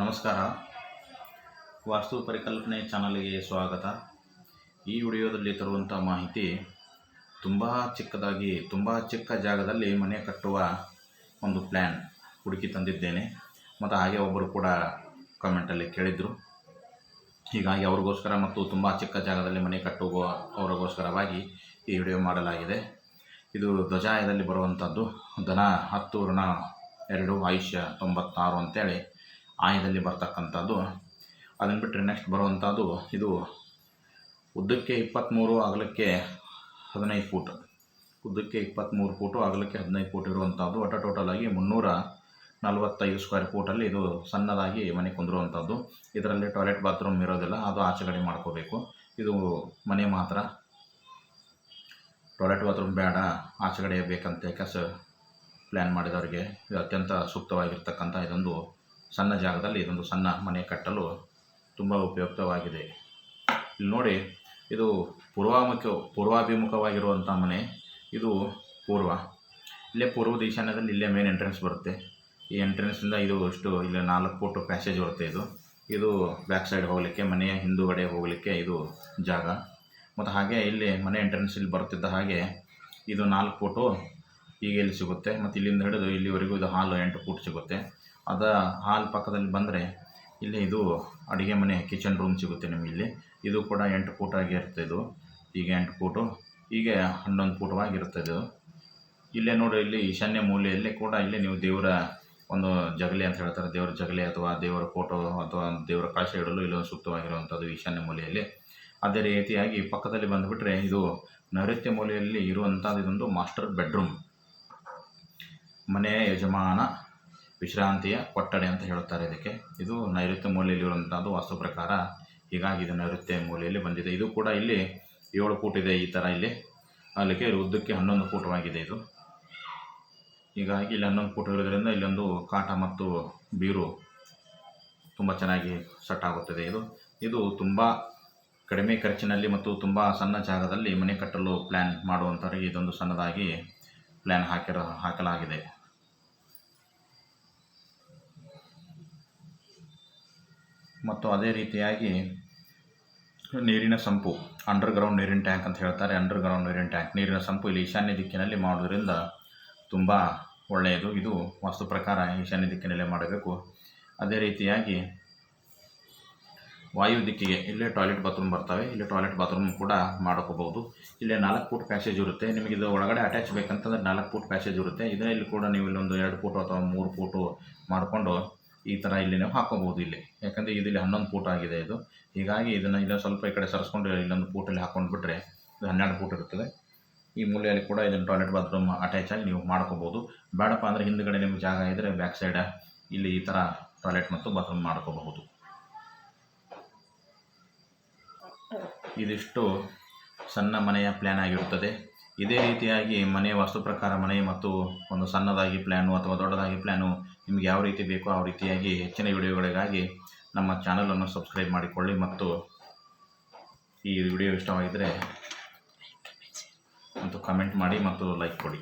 ನಮಸ್ಕಾರ. ವಾಸ್ತು ಪರಿಕಲ್ಪನೆ ಚಾನಲ್ಗೆ ಸ್ವಾಗತ. ಈ ವಿಡಿಯೋದಲ್ಲಿ ತರುವಂಥ ಮಾಹಿತಿ, ತುಂಬ ಚಿಕ್ಕದಾಗಿ, ತುಂಬ ಚಿಕ್ಕ ಜಾಗದಲ್ಲಿ ಮನೆ ಕಟ್ಟುವ ಒಂದು ಪ್ಲ್ಯಾನ್ ಹುಡುಕಿ ತಂದಿದ್ದೇನೆ. ಮತ್ತು ಹಾಗೆ ಒಬ್ಬರು ಕೂಡ ಕಮೆಂಟಲ್ಲಿ ಕೇಳಿದರು. ಹೀಗಾಗಿ ಅವ್ರಿಗೋಸ್ಕರ ಮತ್ತು ತುಂಬ ಚಿಕ್ಕ ಜಾಗದಲ್ಲಿ ಮನೆ ಕಟ್ಟುವ ಅವರಿಗೋಸ್ಕರವಾಗಿ ಈ ವಿಡಿಯೋ ಮಾಡಲಾಗಿದೆ. ಇದು ಧ್ವಜಾಯದಲ್ಲಿ ಬರುವಂಥದ್ದು ಧನ ಹತ್ತು ಋಣ ಎರಡು, ಆಯುಷ್ಯ ತೊಂಬತ್ತಾರು ಅಂತೇಳಿ ಆಯದಲ್ಲಿ ಬರ್ತಕ್ಕಂಥದ್ದು. ಅದನ್ನು ಬಿಟ್ಟರೆ ನೆಕ್ಸ್ಟ್ ಬರುವಂಥದ್ದು ಇದು ಉದ್ದಕ್ಕೆ ಇಪ್ಪತ್ತ್ಮೂರು ಅಗಲಕ್ಕೆ ಹದಿನೈದು ಫೂಟ್. ಉದ್ದಕ್ಕೆ ಇಪ್ಪತ್ತ್ಮೂರು ಫೂಟು, ಅಗಲಕ್ಕೆ ಹದಿನೈದು ಫೂಟ್ ಇರುವಂಥದ್ದು. ಒಟ್ಟು ಟೋಟಲ್ ಆಗಿ ಮುನ್ನೂರ ನಲವತ್ತೈದು ಸ್ಕ್ವೇರ್ ಫೂಟಲ್ಲಿ ಇದು ಸಣ್ಣದಾಗಿ ಮನೆ ಕುಂದಿರುವಂಥದ್ದು. ಇದರಲ್ಲಿ ಟಾಯ್ಲೆಟ್ ಬಾತ್ರೂಮ್ ಇರೋದಿಲ್ಲ, ಅದು ಆಚೆಗಡೆ ಮಾಡ್ಕೋಬೇಕು. ಇದು ಮನೆ ಮಾತ್ರ. ಟಾಯ್ಲೆಟ್ ಬಾತ್ರೂಮ್ ಬೇಡ, ಆಚೆಗಡೆ ಬೇಕಂತ ಕಸ ಪ್ಲ್ಯಾನ್ ಮಾಡಿದವರಿಗೆ. ಇದು ಅತ್ಯಂತ ಸೂಕ್ತವಾಗಿರ್ತಕ್ಕಂಥ ಇದೊಂದು ಸಣ್ಣ ಜಾಗದಲ್ಲಿ ಇದೊಂದು ಸಣ್ಣ ಮನೆ ಕಟ್ಟಲು ತುಂಬ ಉಪಯುಕ್ತವಾಗಿದೆ. ಇಲ್ಲಿ ನೋಡಿ, ಇದು ಪೂರ್ವಾಮುಖ ಪೂರ್ವಾಭಿಮುಖವಾಗಿರುವಂಥ ಮನೆ. ಇದು ಪೂರ್ವ. ಇಲ್ಲೇ ಪೂರ್ವದ ಈಶಾನ್ಯದಲ್ಲಿ ಇಲ್ಲೇ ಮೇನ್ ಎಂಟ್ರೆನ್ಸ್ ಬರುತ್ತೆ. ಈ ಎಂಟ್ರೆನ್ಸಿಂದ ಇದು ಅಷ್ಟು ಇಲ್ಲಿ ನಾಲ್ಕು ಫೋಟು ಪ್ಯಾಸೇಜ್ ಬರುತ್ತೆ ಇದು. ಇದು ಬ್ಯಾಕ್ ಸೈಡ್ ಹೋಗಲಿಕ್ಕೆ, ಮನೆಯ ಹಿಂದುಗಡೆ ಹೋಗಲಿಕ್ಕೆ ಇದು ಜಾಗ. ಮತ್ತು ಹಾಗೆ ಇಲ್ಲಿ ಮನೆ ಎಂಟ್ರೆನ್ಸ್ ಇಲ್ಲಿ ಬರುತ್ತಿದ್ದ ಹಾಗೆ ಇದು ನಾಲ್ಕು ಫೋಟೋ ಈಗ ಇಲ್ಲಿ ಸಿಗುತ್ತೆ. ಮತ್ತು ಇಲ್ಲಿಂದ ಹಿಡಿದು ಇಲ್ಲಿವರೆಗೂ ಇದು ಹಾಲು ಎಂಟು ಫೂಟ್ ಸಿಗುತ್ತೆ. ಅದ ಹಾಲ್ ಪಕ್ಕದಲ್ಲಿ ಬಂದರೆ ಇಲ್ಲಿ ಇದು ಅಡುಗೆ ಮನೆ ಕಿಚನ್ ರೂಮ್ ಸಿಗುತ್ತೆ ನಿಮಗೆ ಇಲ್ಲಿ. ಇದು ಕೂಡ ಎಂಟು ಫೂಟ್ ಆಗಿರುತ್ತೆ ಇದು. ಈಗ ಎಂಟು ಫೂಟು, ಹೀಗೆ ಹನ್ನೊಂದು ಫೂಟವಾಗಿರುತ್ತೆ ಇದು. ಇಲ್ಲೇ ನೋಡಿ, ಇಲ್ಲಿ ಈಶಾನ್ಯ ಮೂಲೆಯಲ್ಲಿ ಕೂಡ ಇಲ್ಲಿ ನೀವು ದೇವರ ಒಂದು ಜಗಲಿ ಅಂತ ಹೇಳ್ತಾರೆ. ದೇವರ ಜಗಲಿ ಅಥವಾ ದೇವರ ಫೋಟೋ ಅಥವಾ ದೇವರ ಕಾಶ ಇಡಲು ಇಲ್ಲೊಂದು ಸೂಕ್ತವಾಗಿರುವಂಥದ್ದು ಈಶಾನ್ಯ ಮೂಲೆಯಲ್ಲಿ. ಅದೇ ರೀತಿಯಾಗಿ ಪಕ್ಕದಲ್ಲಿ ಬಂದುಬಿಟ್ರೆ ಇದು ನೈಋತ್ಯ ಮೂಲೆಯಲ್ಲಿ ಇರುವಂಥದ್ದು ಇದೊಂದು ಮಾಸ್ಟರ್ ಬೆಡ್ರೂಮ್. ಮನೆಯ ಯಜಮಾನ ವಿಶ್ರಾಂತಿಯ ಕೊಠಡಿ ಅಂತ ಹೇಳುತ್ತಾರೆ ಇದಕ್ಕೆ. ಇದು ನೈಋತ್ಯ ಮೂಲೆಯಲ್ಲಿರುವಂಥದ್ದು ವಾಸ್ತು ಪ್ರಕಾರ. ಹೀಗಾಗಿ ಇದು ನೈಋತ್ಯ ಮೂಲೆಯಲ್ಲಿ ಬಂದಿದೆ. ಇದು ಕೂಡ ಇಲ್ಲಿ ಏಳು ಫೂಟ್ ಇದೆ ಈ ಥರ ಇಲ್ಲಿ. ಅಲ್ಲಿಗೆ ಉದ್ದಕ್ಕೆ ಹನ್ನೊಂದು ಫೂಟವಾಗಿದೆ ಇದು. ಹೀಗಾಗಿ ಇಲ್ಲಿ ಹನ್ನೊಂದು ಫೂಟ್ ಇರೋದ್ರಿಂದ ಇಲ್ಲೊಂದು ಕಾಟ ಮತ್ತು ಬೀರು ತುಂಬ ಚೆನ್ನಾಗಿ ಸೆಟ್ ಆಗುತ್ತದೆ ಇದು. ಇದು ತುಂಬ ಕಡಿಮೆ ಖರ್ಚಿನಲ್ಲಿ ಮತ್ತು ತುಂಬ ಸಣ್ಣ ಜಾಗದಲ್ಲಿ ಮನೆ ಕಟ್ಟಲು ಪ್ಲ್ಯಾನ್ ಮಾಡುವಂಥವ್ರಿಗೆ ಇದೊಂದು ಸಣ್ಣದಾಗಿ ಪ್ಲ್ಯಾನ್ ಹಾಕಿರೋ ಹಾಕಲಾಗಿದೆ. ಮತ್ತು ಅದೇ ರೀತಿಯಾಗಿ ನೀರಿನ ಸಂಪು ಅಂಡರ್ಗ್ರೌಂಡ್ ನೀರಿನ ಟ್ಯಾಂಕ್ ಅಂತ ಹೇಳ್ತಾರೆ. ಅಂಡರ್ಗ್ರೌಂಡ್ ನೀರಿನ ಟ್ಯಾಂಕ್ ನೀರಿನ ಸಂಪು ಇಲ್ಲಿ ಈಶಾನ್ಯ ದಿಕ್ಕಿನಲ್ಲಿ ಮಾಡೋದ್ರಿಂದ ತುಂಬ ಒಳ್ಳೆಯದು. ಇದು ವಾಸ್ತು ಪ್ರಕಾರ ಈಶಾನ್ಯ ದಿಕ್ಕಿನಲ್ಲೇ ಮಾಡಬೇಕು. ಅದೇ ರೀತಿಯಾಗಿ ವಾಯು ದಿಕ್ಕಿಗೆ ಇಲ್ಲೇ ಟಾಯ್ಲೆಟ್ ಬಾತ್ರೂಮ್ ಬರ್ತವೆ. ಇಲ್ಲಿ ಟಾಯ್ಲೆಟ್ ಬಾತ್ರೂಮ್ ಕೂಡ ಮಾಡ್ಕೋಬಹುದು. ಇಲ್ಲೇ ನಾಲ್ಕು ಫೂಟ್ ಪ್ಯಾಸೇಜ್ ಇರುತ್ತೆ. ನಿಮಗೆ ಇದು ಒಳಗಡೆ ಅಟ್ಯಾಚ್ ಬೇಕಂತಂದ್ರೆ ನಾಲ್ಕು ಫೂಟ್ ಪ್ಯಾಸೇಜ್ ಇರುತ್ತೆ. ಇದರಲ್ಲಿ ಕೂಡ ನೀವು ಇಲ್ಲೊಂದು ಎರಡು ಫೂಟು ಅಥವಾ ಮೂರು ಫೂಟು ಮಾಡಿಕೊಂಡು ಈ ಥರ ಇಲ್ಲಿ ನೀವು ಹಾಕೋಬಹುದು ಇಲ್ಲಿ. ಯಾಕಂದರೆ ಇದಿಲ್ಲಿ ಹನ್ನೊಂದು ಫೂಟ್ ಆಗಿದೆ ಇದು. ಹೀಗಾಗಿ ಇದನ್ನು ಇಲ್ಲ ಸ್ವಲ್ಪ ಈ ಕಡೆ ಸರಿಸ್ಕೊಂಡು ಇಲ್ಲೊಂದು ಪೂಟಲ್ಲಿ ಹಾಕೊಂಡು ಬಿಟ್ಟರೆ ಇದು ಹನ್ನೆರಡು ಫೂಟ್ ಇರ್ತದೆ. ಈ ಮೂಲೆಯಲ್ಲಿ ಕೂಡ ಇದನ್ನು ಟಾಯ್ಲೆಟ್ ಬಾತ್ರೂಮ್ ಅಟ್ಯಾಚ್ ಆಗಿ ನೀವು ಮಾಡ್ಕೋಬೋದು. ಬೇಡಪ್ಪ ಅಂದರೆ ಹಿಂದುಗಡೆ ನಿಮ್ಗೆ ಜಾಗ ಇದ್ದರೆ ಬ್ಯಾಕ್ ಸೈಡ್ ಇಲ್ಲಿ ಈ ಥರ ಟಾಯ್ಲೆಟ್ ಮತ್ತು ಬಾತ್ರೂಮ್ ಮಾಡ್ಕೋಬಹುದು. ಇದಿಷ್ಟು ಸಣ್ಣ ಮನೆಯ ಪ್ಲ್ಯಾನ್ ಆಗಿರುತ್ತದೆ. ಇದೇ ರೀತಿಯಾಗಿ ಮನೆ ವಾಸ್ತು ಪ್ರಕಾರ ಮನೆ ಮತ್ತು ಒಂದು ಸಣ್ಣದಾಗಿ ಪ್ಲ್ಯಾನು ಅಥವಾ ದೊಡ್ಡದಾಗಿ ಪ್ಲ್ಯಾನು ನಿಮಗೆ ಯಾವ ರೀತಿ ಬೇಕೋ ಆ ರೀತಿಯಾಗಿ ಹೆಚ್ಚಿನ ವಿಡಿಯೋಗಳಿಗಾಗಿ ನಮ್ಮ ಚಾನಲನ್ನು ಸಬ್ಸ್ಕ್ರೈಬ್ ಮಾಡಿಕೊಳ್ಳಿ ಮತ್ತು ಈ ವಿಡಿಯೋ ಇಷ್ಟವಾಗಿದ್ದರೆ ಮತ್ತು ಕಮೆಂಟ್ ಮಾಡಿ ಮತ್ತು ಲೈಕ್ ಕೊಡಿ.